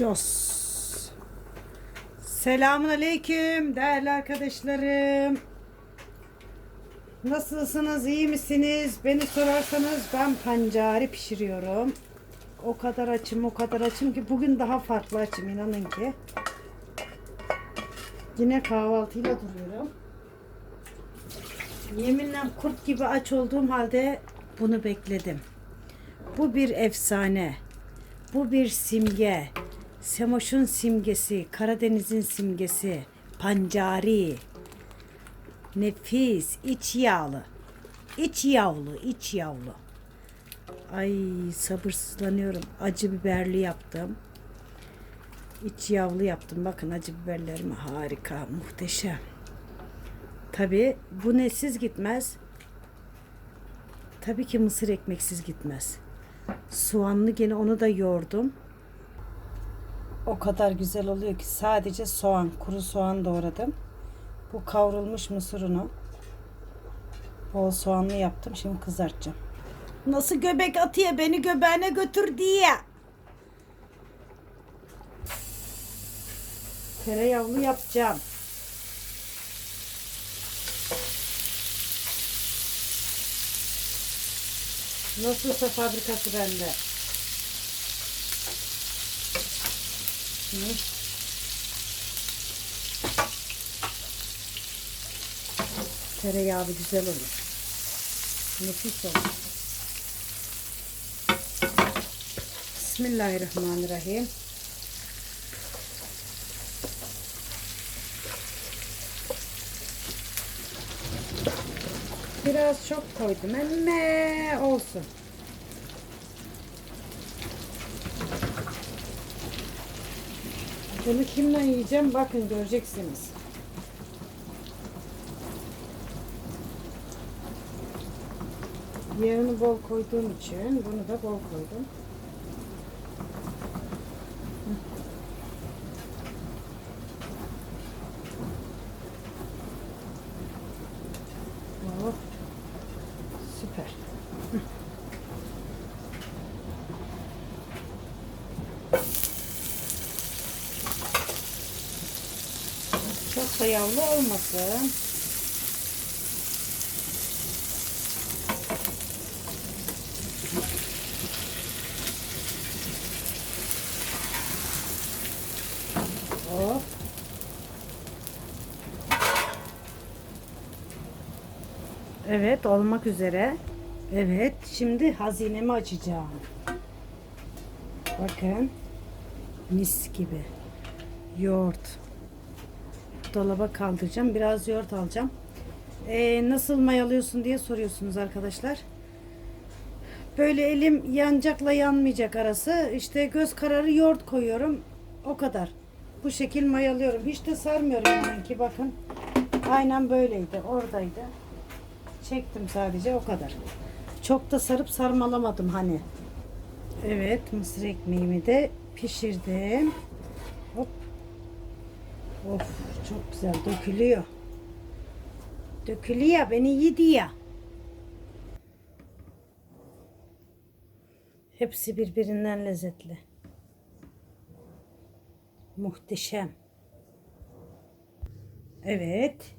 Jos. Selamun aleyküm değerli arkadaşlarım. Nasılsınız? iyi misiniz? Beni sorarsanız ben pancari pişiriyorum. O kadar açım, o kadar açım ki bugün daha farklı açım inanın ki. Yine kahvaltıyla duruyorum. Yeminle kurt gibi aç olduğum halde bunu bekledim. Bu bir efsane. Bu bir simge. Semoş'un simgesi, Karadeniz'in simgesi, pancari. Nefis, iç yağlı. İç yağlı, iç yağlı. Ay sabırsızlanıyorum. Acı biberli yaptım. İç yağlı yaptım. Bakın acı biberlerim harika, muhteşem. Tabi bu nesiz gitmez. Tabii ki mısır ekmeksiz gitmez. Soğanlı gene onu da yoğurdum. O kadar güzel oluyor ki sadece soğan, kuru soğan doğradım. Bu kavrulmuş mısır unu. Bol soğanlı yaptım. Şimdi kızartacağım. Nasıl göbek atıyor beni göbeğine götür diye. Tereyağlı yapacağım. Nasılsa fabrikası bende. Hı. Tereyağı güzel olur. Nefis olur. Bismillahirrahmanirrahim. Biraz çok koydum ama olsun. Bunu kimle yiyeceğim bakın göreceksiniz. Yağını bol koyduğum için bunu da bol koydum. Oh, süper. Çok da olmasın. Evet olmak üzere. Evet şimdi hazinemi açacağım. Bakın. Mis gibi. Yoğurt. Dolaba kaldıracağım. Biraz yoğurt alacağım. Ee, nasıl mayalıyorsun diye soruyorsunuz arkadaşlar. Böyle elim yanacakla yanmayacak arası. İşte göz kararı yoğurt koyuyorum. O kadar. Bu şekil mayalıyorum. Hiç de sarmıyorum yani ki bakın. Aynen böyleydi. Oradaydı. Çektim sadece o kadar. Çok da sarıp sarmalamadım hani. Evet mısır ekmeğimi de pişirdim. Of çok güzel dökülüyor. Dökülüyor beni yedi ya. Hepsi birbirinden lezzetli. Muhteşem. Evet.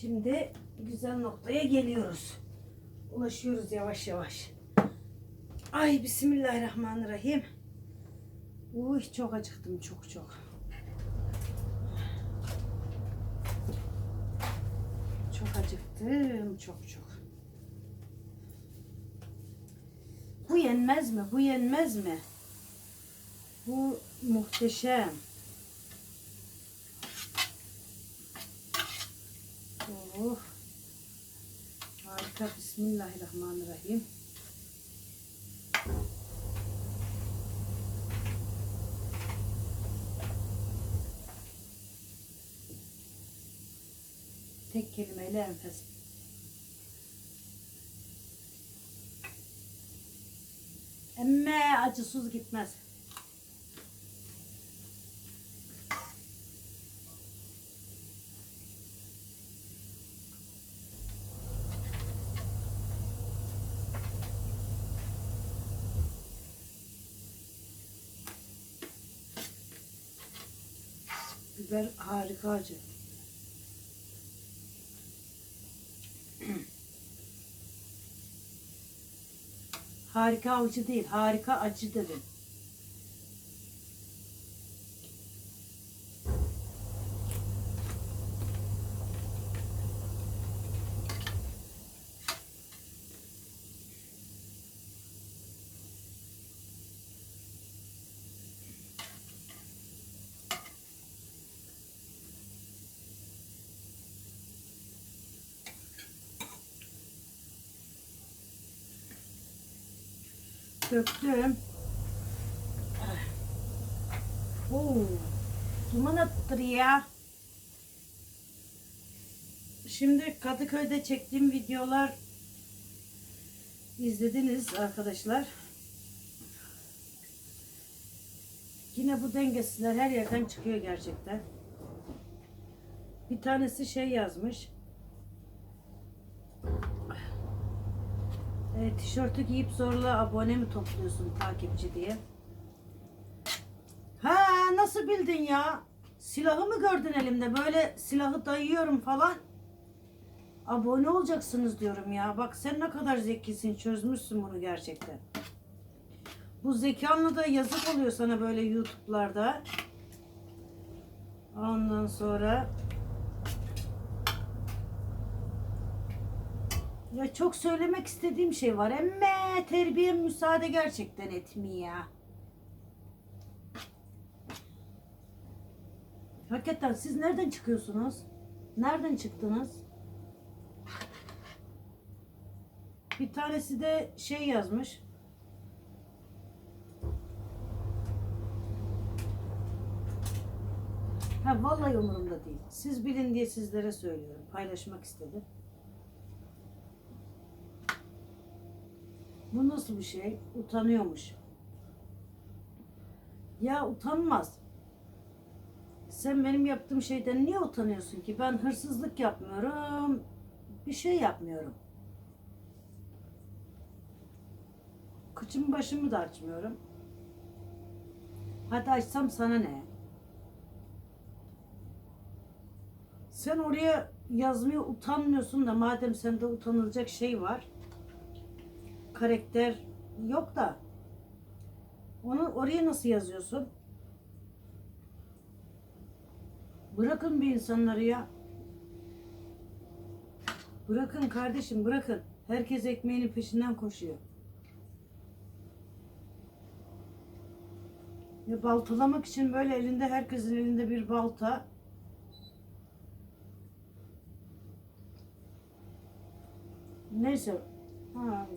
Şimdi güzel noktaya geliyoruz. Ulaşıyoruz yavaş yavaş. Ay Bismillahirrahmanirrahim. Uy çok acıktım çok çok. Çok acıktım çok çok. Bu yenmez mi? Bu yenmez mi? Bu muhteşem. Oh. Harika. Bismillahirrahmanirrahim. Tek kelimeyle enfes. Emme acısız gitmez. Biber harika acı. Harika acı değil, harika acı dedim. Döktüm. Oo, duman attır ya. Şimdi Kadıköy'de çektiğim videolar izlediniz arkadaşlar. Yine bu dengesizler her yerden çıkıyor gerçekten. Bir tanesi şey yazmış. E, tişörtü giyip zorla abone mi topluyorsun takipçi diye. Ha nasıl bildin ya? Silahı mı gördün elimde? Böyle silahı dayıyorum falan. Abone olacaksınız diyorum ya. Bak sen ne kadar zekisin. Çözmüşsün bunu gerçekten. Bu zekanla da yazık oluyor sana böyle YouTube'larda. Ondan sonra Ya çok söylemek istediğim şey var. Emme terbiye müsaade gerçekten etmiyor. Hakikaten siz nereden çıkıyorsunuz? Nereden çıktınız? Bir tanesi de şey yazmış. Ha vallahi umurumda değil. Siz bilin diye sizlere söylüyorum. Paylaşmak istedim. Bu nasıl bir şey? Utanıyormuş. Ya utanmaz. Sen benim yaptığım şeyden niye utanıyorsun ki? Ben hırsızlık yapmıyorum. Bir şey yapmıyorum. Kıçımı başımı da açmıyorum. Hadi açsam sana ne? Sen oraya yazmaya utanmıyorsun da madem sende utanılacak şey var karakter yok da onu oraya nasıl yazıyorsun? Bırakın bir insanları ya. Bırakın kardeşim bırakın. Herkes ekmeğinin peşinden koşuyor. Ya baltalamak için böyle elinde herkesin elinde bir balta. Neyse. Ha,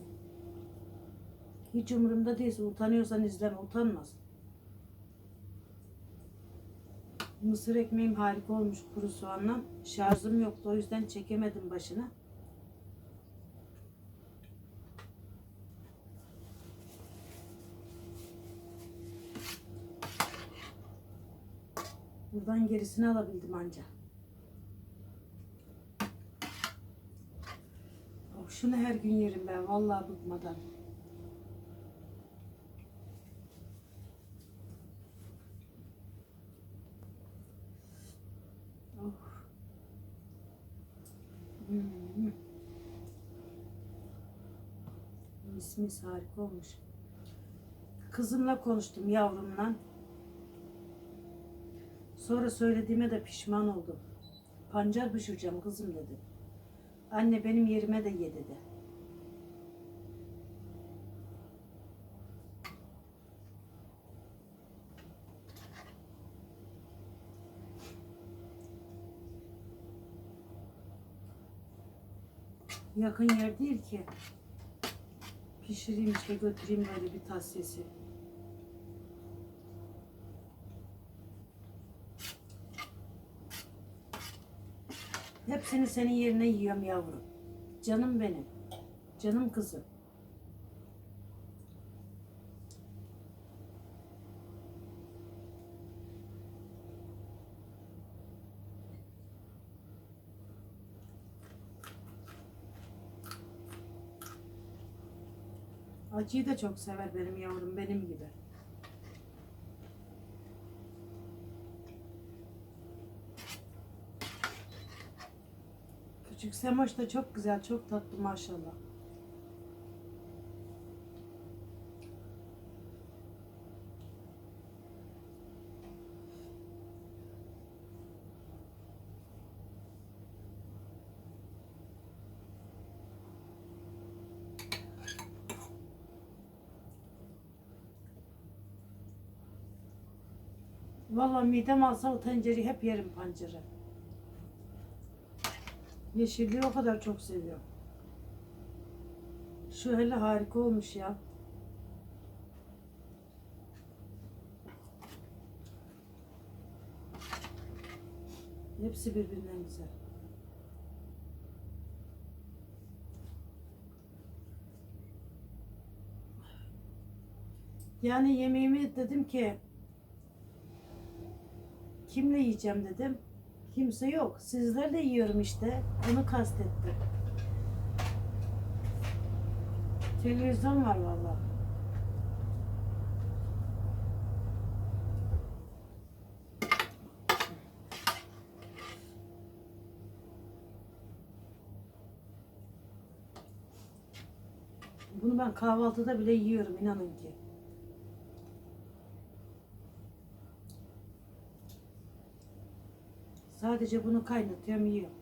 hiç umurumda değilse utanıyorsan izleme utanmaz. Mısır ekmeğim harika olmuş kuru soğanla. Şarjım yoktu o yüzden çekemedim başına. Buradan gerisini alabildim anca. Oh, şunu her gün yerim ben vallahi bıkmadan. Oh. Hmm. Mis harika olmuş. Kızımla konuştum yavrumla. Sonra söylediğime de pişman oldum. Pancar pişireceğim kızım dedi. Anne benim yerime de ye dedi. Yakın yer değil ki. Pişireyim işte götüreyim böyle bir tasyesi. Hepsini senin yerine yiyorum yavrum. Canım benim. Canım kızım. Acıyı da çok sever benim yavrum benim gibi. Küçük Semoş da çok güzel, çok tatlı maşallah. Vallahi midem alsa o tencereyi hep yerim pancarı. Yeşilliği o kadar çok seviyorum. Şu hele harika olmuş ya. Hepsi birbirinden güzel. Yani yemeğimi dedim ki kimle yiyeceğim dedim. Kimse yok. Sizlerle yiyorum işte. Onu kastettim. Televizyon var valla. Bunu ben kahvaltıda bile yiyorum inanın ki. Sadece bunu kaynatıyorum yiyorum.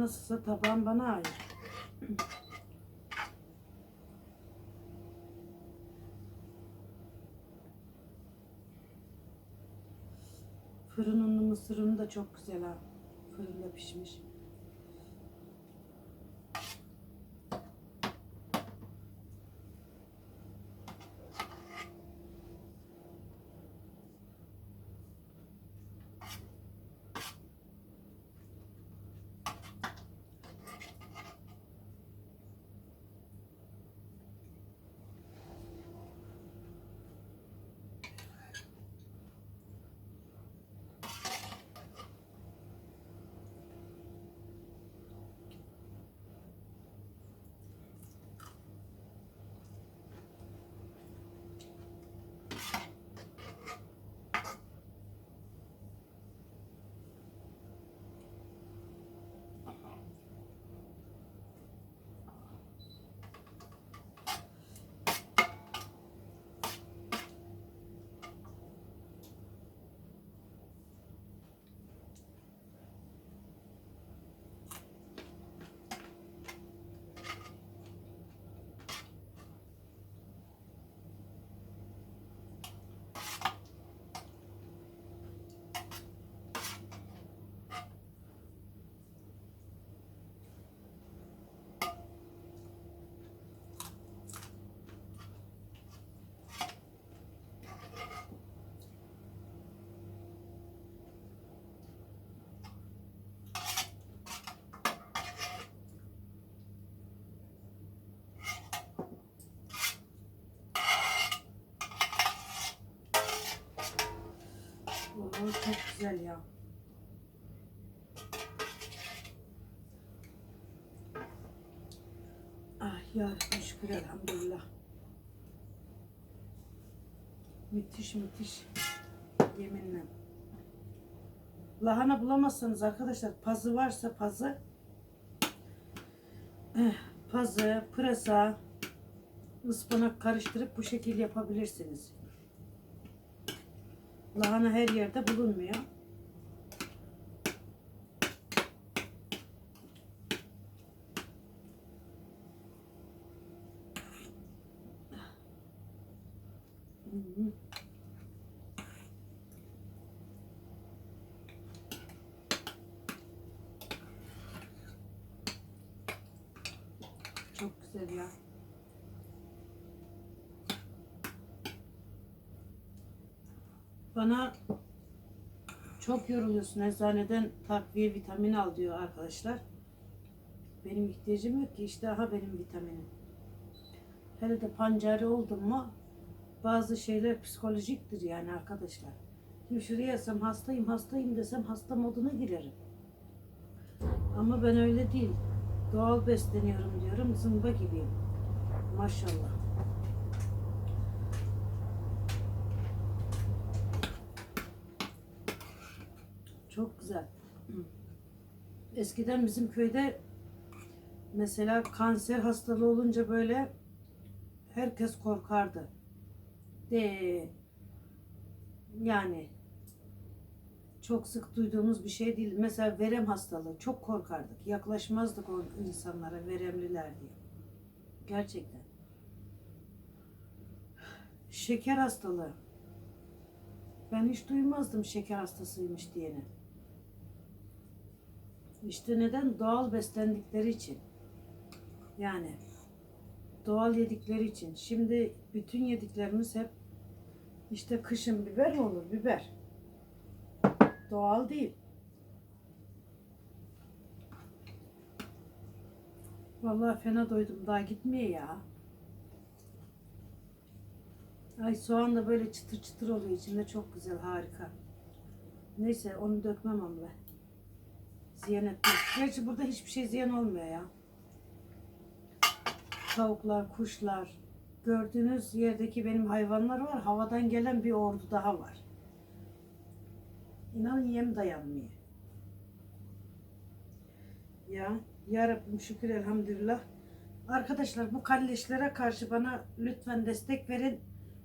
Nasılsa tabağım bana ait. Fırın unlu mısır unu da çok güzel ha. Fırında pişmiş. Oo, çok güzel ya. Ah ya Rabbi şükür elhamdülillah. Müthiş müthiş. Yeminle. Lahana bulamazsanız arkadaşlar pazı varsa pazı eh, pazı, pırasa, ıspanak karıştırıp bu şekil yapabilirsiniz. Lahana her yerde bulunmuyor. Çok güzel ya. Bana çok yoruluyorsun eczaneden takviye vitamin al diyor arkadaşlar. Benim ihtiyacım yok ki işte aha benim vitaminim. Hele de pancari oldum mu bazı şeyler psikolojiktir yani arkadaşlar. Şimdi şuraya yasam hastayım hastayım desem hasta moduna girerim. Ama ben öyle değil. Doğal besleniyorum diyorum. Zımba gibiyim. Maşallah. Çok güzel. Eskiden bizim köyde mesela kanser hastalığı olunca böyle herkes korkardı. De yani çok sık duyduğumuz bir şey değil. Mesela verem hastalığı çok korkardık. Yaklaşmazdık o insanlara veremliler diye. Gerçekten. Şeker hastalığı. Ben hiç duymazdım şeker hastasıymış diyeni. İşte neden? Doğal beslendikleri için. Yani doğal yedikleri için. Şimdi bütün yediklerimiz hep işte kışın biber mi olur? Biber. Doğal değil. Vallahi fena doydum. Daha gitmiyor ya. Ay soğan da böyle çıtır çıtır oluyor içinde. Çok güzel, harika. Neyse onu dökmem ama ben. Ziyan etmez. Gerçi burada hiçbir şey ziyan olmuyor ya. Tavuklar, kuşlar. Gördüğünüz yerdeki benim hayvanlar var. Havadan gelen bir ordu daha var. İnan yem dayanmıyor. Ya, ya Rabbim şükür elhamdülillah. Arkadaşlar bu kalleşlere karşı bana lütfen destek verin.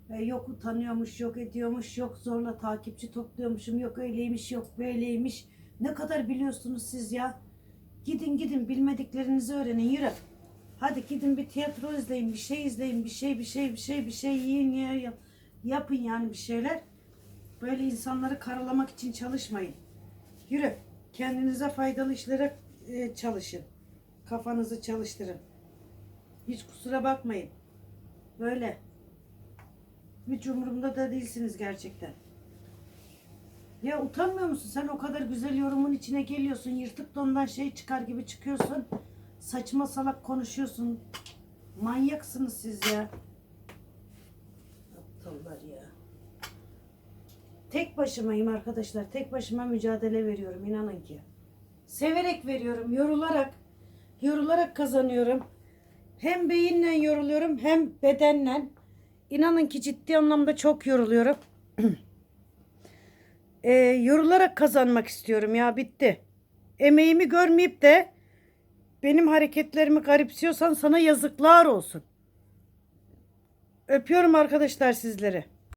Ee, yok utanıyormuş, yok ediyormuş, yok zorla takipçi topluyormuşum, yok öyleymiş, yok böyleymiş. Ne kadar biliyorsunuz siz ya? Gidin gidin bilmediklerinizi öğrenin yürü. Hadi gidin bir tiyatro izleyin, bir şey izleyin, bir şey, bir şey, bir şey, bir şey yiyin, ya, yap, yapın yani bir şeyler. Böyle insanları karalamak için çalışmayın. Yürü. Kendinize faydalı işlere e, çalışın. Kafanızı çalıştırın. Hiç kusura bakmayın. Böyle. Hiç umurumda da değilsiniz gerçekten. Ya utanmıyor musun? Sen o kadar güzel yorumun içine geliyorsun. Yırtık dondan şey çıkar gibi çıkıyorsun. Saçma salak konuşuyorsun. Manyaksınız siz ya. Aptallar ya. Tek başımayım arkadaşlar. Tek başıma mücadele veriyorum. inanın ki. Severek veriyorum. Yorularak. Yorularak kazanıyorum. Hem beyinle yoruluyorum hem bedenle. İnanın ki ciddi anlamda çok yoruluyorum. Ee, yorularak kazanmak istiyorum ya bitti. Emeğimi görmeyip de benim hareketlerimi garipsiyorsan sana yazıklar olsun. Öpüyorum arkadaşlar sizleri.